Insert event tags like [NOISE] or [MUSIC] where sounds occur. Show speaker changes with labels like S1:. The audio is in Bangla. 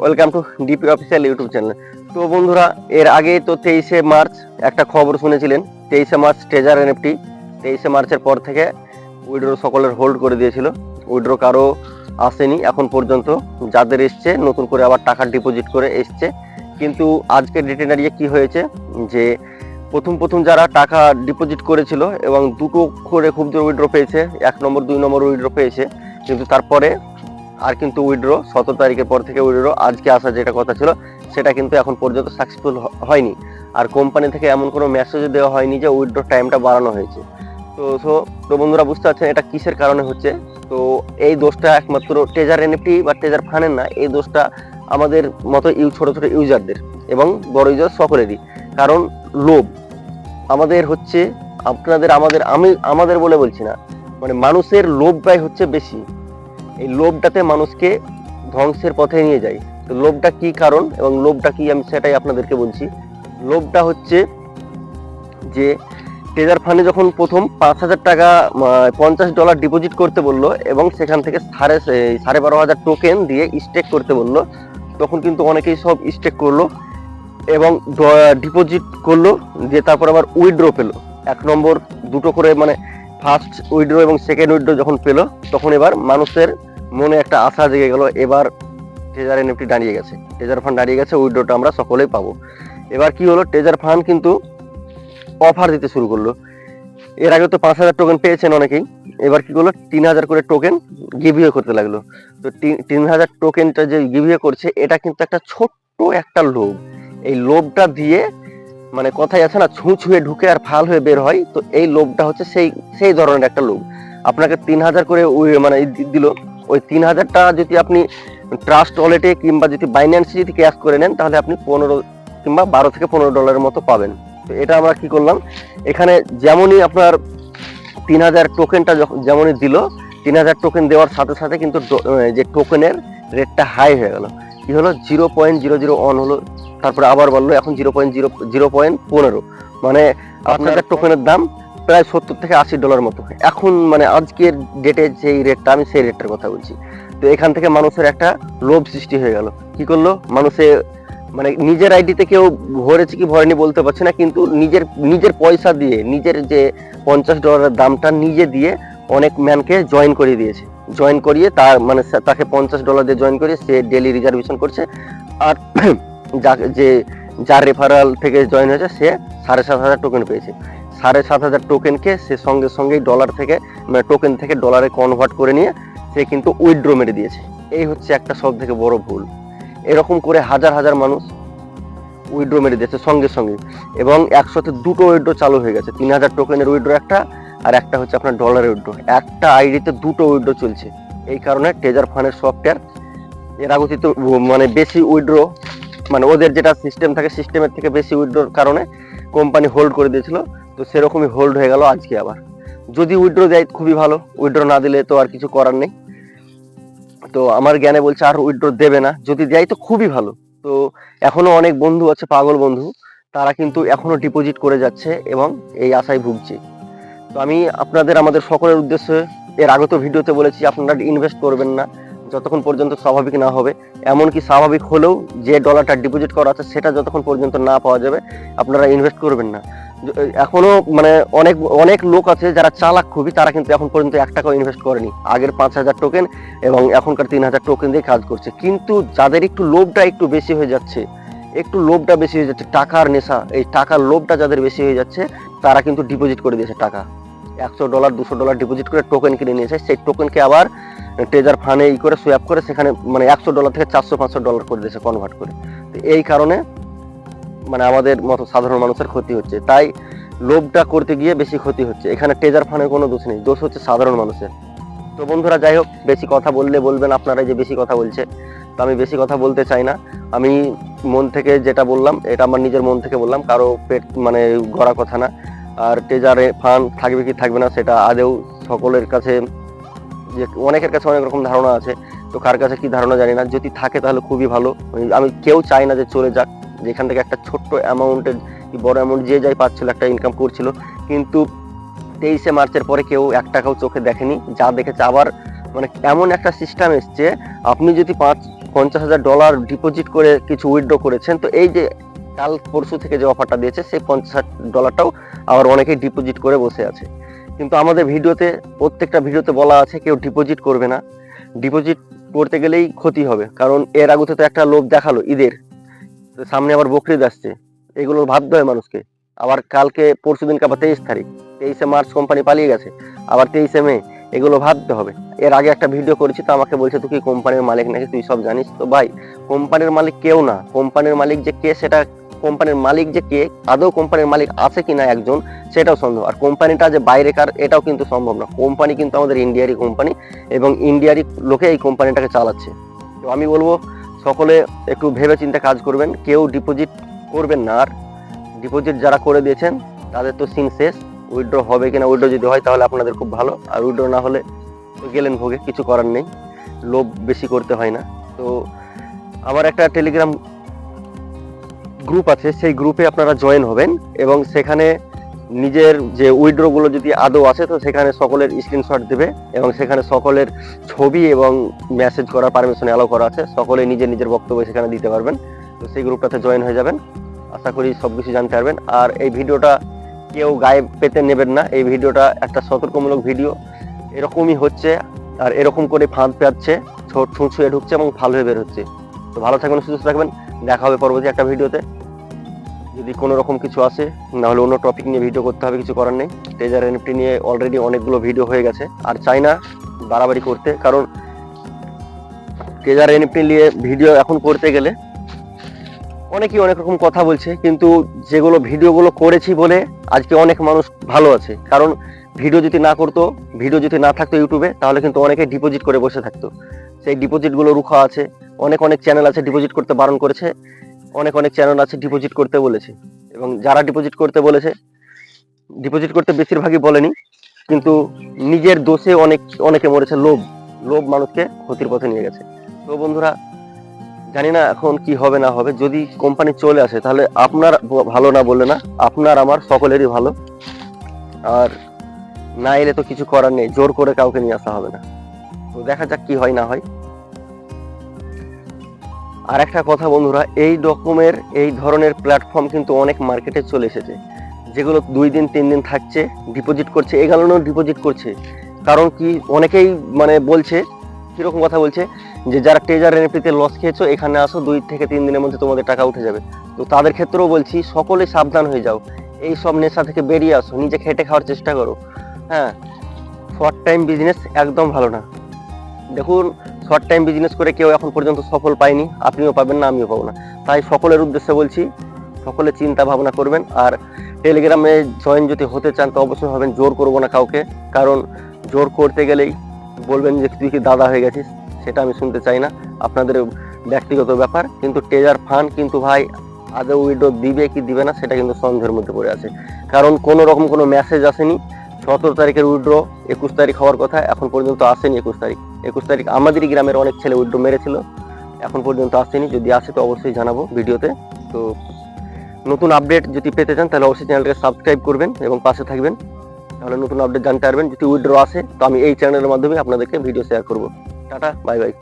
S1: Welcome to DP official YouTube channel তো বন্ধুরা, এর আগে তো তেইশে মার্চ একটা খবর শুনেছিলেন। তেইশে মার্চ ট্রেজার এনএফটি তেইশে মার্চের পর থেকে উইড্রো সকলের হোল্ড করে দিয়েছিল। উইড্রো কারও আসেনি এখন পর্যন্ত। যাদের এসছে, নতুন করে আবার টাকা ডিপোজিট করে এসছে। কিন্তু আজকে ডেটে দাঁড়িয়ে কি হয়েছে? যে প্রথম প্রথম যারা টাকা ডিপোজিট করেছিল এবং দুটো করে খুব জোর উইড্রো পেয়েছে, এক নম্বর, দুই নম্বর উইড্রো পেয়েছে, কিন্তু তারপরে আর কিন্তু উইড্রো সতেরো তারিখের পর থেকে উইড্রো আজকে আসা যেটা কথা ছিল, সেটা কিন্তু এখন পর্যন্ত সাকসেসফুল হয়নি। আর কোম্পানি থেকে এমন কোনো মেসেজও দেওয়া হয়নি যে উইড্রো টাইমটা বাড়ানো হয়েছে। তো সো তো বন্ধুরা বুঝতে পারছেন, এটা কিসের কারণে হচ্ছে? তো, এই দোষটা একমাত্র টেজার এনএফটি বা টেজার ফানের না, এই দোষটা আমাদের মতো ইউ ছোটো ছোটো ইউজারদের এবং বড় ইউজার সকলেরই। কারণ, লোভ। আমাদের হচ্ছে, আপনাদের, আমাদের, আমি, আমাদের বলে বলছি না। মানে মানুষের লোভটাই হচ্ছে বেশি। এই লোভটাতে মানুষকে ধ্বংসের পথে নিয়ে যায়। তো লোভটা কি কারণ এবং লোভটা কি আমি সেটাই আপনাদেরকে বলছি। লোভটা হচ্ছে যে ট্রেজার ফান্ডে যখন প্রথম পাঁচ হাজার টাকা পঞ্চাশ ডলার ডিপোজিট করতে বলল এবং সেখান থেকে সাড়ে সাড়ে বারো হাজার টোকেন দিয়ে স্টেক করতে বলল, তখন কিন্তু অনেকেই সব স্টেক করল এবং ডিপোজিট করল, দিয়ে তারপর আবার উইড্রো পেল। এক নম্বর দুটো করে মানে ফার্স্ট উইড্রো এবং সেকেন্ড উইথড্র যখন পেল, তখন এবার মানুষের মনে একটা আশা জেগে গেল, এবার ট্রেজার এনএফটি দাঁড়িয়ে গেছে। ট্রেজার ফান্ড দাঁড়িয়ে গেছে উইথড্রটা আমরা সকলেই পাবো। এবার কি হলো ট্রেজার ফান্ড কিন্তু অফার দিতে শুরু করল। এর আগে তো পাঁচ হাজার টোকেন পেয়েছেন অনেকেই। এবার কি করল, তিন হাজার করে টোকেন গিভিও করতে লাগল। তো তিন- হাজার টোকেনটা যে গিভিও করছে, এটা কিন্তু একটা ছোট্ট একটা লোভ। এই লোভটা দিয়ে মানে কথাই আছে না, ছুঁ ছুঁয়ে ঢুকে আর ফাল হয়ে বের হয়। তো এই লোভটা হচ্ছে সেই সেই ধরনের একটা লোভ। আপনাকে তিন হাজার করে মানে দিল। ওই তিন হাজার টাকা যদি আপনি ট্রাস্ট ওয়ালেটে কিংবা যদি বাইন্যান্সে যদি ক্যাশ করে নেন তাহলে আপনি পনেরো কিংবা বারো থেকে পনেরো ডলারের মতো পাবেন। তো এটা আমরা কি করলাম? এখানে যেমনই আপনার তিন হাজার টোকেনটা যখন যেমনই দিল তিন হাজার টোকেন দেওয়ার সাথে সাথে কিন্তু যে টোকেনের রেটটা হাই হয়ে গেল। কি হলো? Zero point zero zero on হলো তারপরে আবার বলল এখন zero point zero zero point পনেরো। মানে আপনাদের টোকেনের দাম প্রায় সত্তর থেকে আশি ডলার মতো এখন মানে আজকের ডেটে যেই রেটটা আমি সেই রেটটার কথা বলছি। তো এখান থেকে মানুষের একটা লোভ সৃষ্টি হয়ে গেল। কি করল? মানুষে মানে নিজের আইডিতে কেউ ভরেছে কি ভরেনি বলতে পারছে না, কিন্তু নিজের নিজের পয়সা দিয়ে, নিজের যে পঞ্চাশ ডলারের দামটা নিজে দিয়ে অনেক ম্যানকে জয়েন করিয়ে দিয়েছে। জয়েন করিয়ে তার মানে তাকে পঞ্চাশ ডলার দিয়ে জয়েন করিয়ে সে ডেলি রিজার্ভেশন করছে। আর [CLEARS THROAT] যা- যে, যার রেফারাল থেকে জয়েন হয়েছে, সে সাড়ে সাত হাজার টোকেন পেয়েছে। সাড়ে সাত হাজার টোকেনকে সে সঙ্গে সঙ্গেই ডলার থেকে মানে টোকেন থেকে ডলারে কনভার্ট করে নিয়ে সে কিন্তু উইথড্র মেরে দিয়েছে। এই হচ্ছে একটা সব থেকে বড় ভুল। এরকম করে হাজার হাজার মানুষ উইথড্র মেরে দিয়েছে সঙ্গে সঙ্গে। এবং একসাথে দুটো উইড্রো চালু হয়ে গেছে। তিন হাজার টোকেনের উইড্রো একটা আর একটা হচ্ছে আপনার ডলারের উইড্রো একটা আইডিতে দুটো উইড্রো চলছে। এই কারণে ট্রেজার ফান্ডের সফটওয়্যার এর আগতিত মানে বেশি উইথড্র মানে ওদের যেটা সিস্টেম থাকে সিস্টেমের থেকে বেশি উইথড্রোর কারণে কোম্পানি হোল্ড করে দিয়েছিল। তো সেরকমই হোল্ড হয়ে গেল আজকে আবার। যদি উইথড্র দেয় খুবই ভালো উইথড্র না দিলে তো আর কিছু করার নেই। তো আমার জ্ঞানে বলছে আর উইথড্র দেবে না। যদি দেয় তো খুবই ভালো। তো এখনও অনেক বন্ধু আছে, পাগল বন্ধু, তারা কিন্তু এখনও ডিপোজিট করে যাচ্ছে এবং এই আশায় ভুগছে। তো আমি আপনাদের, আমাদের সকলের উদ্দেশ্যে এর আগত ভিডিওতে বলেছি, আপনারা ইনভেস্ট করবেন না। যতক্ষণ পর্যন্ত স্বাভাবিক না হবে, এমনকি স্বাভাবিক হলেও যে ডলারটা ডিপোজিট করা আছে, সেটা যতক্ষণ পর্যন্ত না পাওয়া যাবে, আপনারা ইনভেস্ট করবেন না। এখনও মানে অনেক অনেক লোক আছে যারা চালাক খুবই, তারা কিন্তু এখন পর্যন্ত এক টাকাও ইনভেস্ট করেনি। আগের পাঁচ হাজার টোকেন এবং এখনকার তিন হাজার টোকেন দিয়ে কাজ করছে। কিন্তু যাদের একটু লোভটা একটু বেশি হয়ে যাচ্ছে, একটু লোভটা বেশি হয়ে যাচ্ছে, টাকার নেশা, এই টাকার লোভটা যাদের বেশি হয়ে যাচ্ছে, তারা কিন্তু ডিপোজিট করে দিয়েছে টাকা। একশো ডলার দুশো ডলার ডিপোজিট করে টোকেন কিনে নিয়েছে। সেই টোকেনকে আবার ট্রেজার ফান্ডে ই করে সোয়াপ করে সেখানে মানে একশো ডলার থেকে চারশো, পাঁচশো ডলার করে দিয়েছে কনভার্ট করে। তো এই কারণে মানে আমাদের মতো সাধারণ মানুষের ক্ষতি হচ্ছে। তাই লোভটা করতে গিয়ে বেশি ক্ষতি হচ্ছে। এখানে টেজার ফানের কোনো দোষ নেই। দোষ হচ্ছে সাধারণ মানুষের। তো বন্ধুরা, যাই হোক, বেশি কথা বললে বলবেন আপনারা যে বেশি কথা বলছে। তো আমি বেশি কথা বলতে চাই না। আমি মন থেকে যেটা বললাম, এটা আমার নিজের মন থেকে বললাম, কারও পেট মানে গড়া কথা না। আর টেজারে ফান থাকবে কি থাকবে না, সেটা আদেও সকলের কাছে যে অনেকের কাছে অনেক রকম ধারণা আছে। তো কার কাছে কি ধারণা জানি না। যদি থাকে তাহলে খুবই ভালো। আমি- কেউ চাই না যে চলে যাক। যেখান থেকে একটা ছোট্ট অ্যামাউন্টের বড় অ্যামাউন্ট যে যাই পাচ্ছিল, একটা ইনকাম করছিল। কিন্তু তেইশে মার্চের পরে কেউ এক টাকাও চোখে দেখেনি। যা দেখেছে আবার মানে এমন একটা সিস্টেম এসছে, আপনি যদি পাঁচ, পঞ্চাশ হাজার ডলার ডিপোজিট করে কিছু উইথড্র করেছেন, তো এই যে কাল পরশু থেকে যে অফারটা দিয়েছে, সেই পঞ্চাশ ডলারটাও আবার অনেকেই ডিপোজিট করে বসে আছে। কিন্তু আমাদের ভিডিওতে, প্রত্যেকটা ভিডিওতে বলা আছে, কেউ ডিপোজিট করবে না। ডিপোজিট করতে গেলেই ক্ষতি হবে, কারণ এর আগুতে তো একটা লোভ দেখাল ঈদের। সামনে আবার বকরিদ আসছে। এগুলো ভাবতে হয় মানুষকে। আবার কালকে পরশু দিনকে আবার তেইশ তারিখ। তেইশে মার্চ কোম্পানি পালিয়ে গেছে। আবার তেইশে মে। এগুলো ভাবতে হবে। এর আগে একটা ভিডিও করেছি, তো আমাকে বলছে, তুই কি কোম্পানির মালিক নাকি? তুই সব জানিস? তো ভাই কোম্পানির মালিক কেউ না। কোম্পানির মালিক যে কে, সেটা কোম্পানির মালিক যে কে, আদৌ কোম্পানির মালিক আছে কি না একজন, সেটাও সম্ভব আর কোম্পানিটা যে বাইরেকার এটাও কিন্তু সম্ভব না। কোম্পানি কিন্তু আমাদের ইন্ডিয়ারই কোম্পানি এবং ইন্ডিয়ারই লোকে এই কোম্পানিটাকে চালাচ্ছে। তো আমি বলব সকলে একটু ভেবে চিন্তে কাজ করবেন। কেউ ডিপোজিট করবেন না আর। ডিপোজিট যারা করে দিয়েছেন, তাদের তো সিন শেষ। উইথড্র হবে কিনা উইথড্র যদি হয় তাহলে আপনাদের খুব ভালো। আর উইথড্র না হলে গেলেন ভোগে, কিছু করার নেই। লোভ বেশি করতে হয় না। তো আমার একটা টেলিগ্রাম গ্রুপ আছে, সেই গ্রুপে আপনারা জয়েন হবেন এবং সেখানে নিজের যে উইথড্রগুলো যদি আদৌ আছে, তো সেখানে সকলের স্ক্রিনশট দেবে এবং সেখানে সকলের ছবি এবং মেসেজ করার পারমিশন অ্যালাউ করা আছে। সকলে নিজের নিজের বক্তব্য সেখানে দিতে পারবেন। তো সেই গ্রুপটাতে জয়েন হয়ে যাবেন। আশা করি সব কিছু জানতে পারবেন। আর এই ভিডিওটা কেউ গায়ে পেতে নেবেন না। এই ভিডিওটা একটা সতর্কমূলক ভিডিও। এরকমই হচ্ছে আর এরকম করে ফাঁদ পেয়াচ্ছে ছোট ছুঁয়ে ঢুকছে এবং ভালো হয়ে বের হচ্ছে। তো ভালো থাকবেন, সুস্থ থাকবেন। দেখা হবে পরবর্তী একটা ভিডিওতে। যদি কোনো রকম কিছু আসে না হলে অন্য টপিক নিয়ে ভিডিও করতে হবে, কিছু করার নেই। ট্রেজার এনএফটি নিয়ে অলরেডি অনেকগুলো ভিডিও হয়ে গেছে। আর চাই না বাড়াবাড়ি করতে, কারণ ট্রেজার এনএফটি নিয়ে ভিডিও এখন করতে গেলে অনেকেই অনেক রকম কথা বলছে, কিন্তু যেগুলো ভিডিওগুলো করেছি বলে আজকে অনেক মানুষ ভালো আছে। কারণ ভিডিও যদি না করতো ভিডিও যদি না থাকতো ইউটিউবে তাহলে কিন্তু অনেকে ডিপোজিট করে বসে থাকতো। সেই ডিপোজিটগুলো রুখা আছে, অনেক অনেক চ্যানেল আছে ডিপোজিট করতে বারণ করেছে। অনেক অনেক চ্যানেল আছে ডিপোজিট করতে বলেছে। এবং যারা ডিপোজিট করতে বলেছে ডিপোজিট করতে বেশিরভাগই বলেনি, কিন্তু নিজের দোষে অনেক, অনেকে মরেছে, লোভ লোভ মানুষকে ক্ষতির পথে নিয়ে গেছে। তো বন্ধুরা, জানি না এখন কি হবে না হবে, যদি কোম্পানি চলে আসে, তাহলে আপনার ভালো না বললে না, আপনার আমার সকলেরই ভালো। আর না এলে তো কিছু করার নেই, জোর করে কাউকে নিয়ে আসা হবে না। তো দেখা যাক কি হয়, না হয়। আর একটা কথা বন্ধুরা, এই রকমের এই ধরনের প্ল্যাটফর্ম কিন্তু অনেক মার্কেটে চলে এসেছে, যেগুলো দুই দিন, তিন দিন থাকছে ডিপোজিট করছে এগালো ডিপোজিট করছে। কারণ কি, অনেকেই মানে বলছে, কীরকম কথা বলছে, যে যারা ট্রেজার এনএফটিতে লস খেয়েছো, এখানে আসো, দুই থেকে তিন দিনের মধ্যে তোমাদের টাকা উঠে যাবে। তো তাদের ক্ষেত্রেও বলছি, সকলে সাবধান হয়ে যাও। এই সব নেশা থেকে বেরিয়ে আসো, নিজে খেটে খাওয়ার চেষ্টা করো। হ্যাঁ শর্ট টাইম বিজনেস একদম ভালো না। দেখুন শর্ট টাইম বিজনেস করে কেউ এখন পর্যন্ত সফল পায়নি। আপনিও পাবেন না, আমিও পাবো না। তাই সকলের উদ্দেশ্যে বলছি, সকলে চিন্তা ভাবনা করবেন। আর টেলিগ্রামে জয়েন যদি হতে চান, তো অবশ্যই হবেন জোর করব না কাউকে। কারণ জোর করতে গেলেই বলবেন যে, তুই কি দাদা হয়ে গেছিস? সেটা আমি শুনতে চাই না। আপনাদের ব্যক্তিগত ব্যাপার। কিন্তু টেজার ফান কিন্তু ভাই, আদৌ উইডো দিবে কি দিবে না, সেটা কিন্তু সন্দেহের মধ্যে পড়ে আছে। কারণ কোনো রকম কোনো মেসেজ আসেনি। সতেরো তারিখের উইড্রো, একুশ তারিখ হওয়ার কথা, এখন পর্যন্ত আসেনি একুশ তারিখ। একুশ তারিখ আমাদেরই গ্রামের অনেক ছেলে উইড্রো মেরেছিল। এখন পর্যন্ত আসেনি, যদি আসে তো অবশ্যই জানাব ভিডিওতে। তো নতুন আপডেট যদি পেতে চান, তাহলে অবশ্যই চ্যানেলটাকে সাবস্ক্রাইব করবেন এবং পাশে থাকবেন। তাহলে নতুন আপডেট জানতে পারবেন, যদি উইড্রো আসে, তো আমি এই চ্যানেলের মাধ্যমে আপনাদেরকে ভিডিও শেয়ার করব। Tata, bye bye.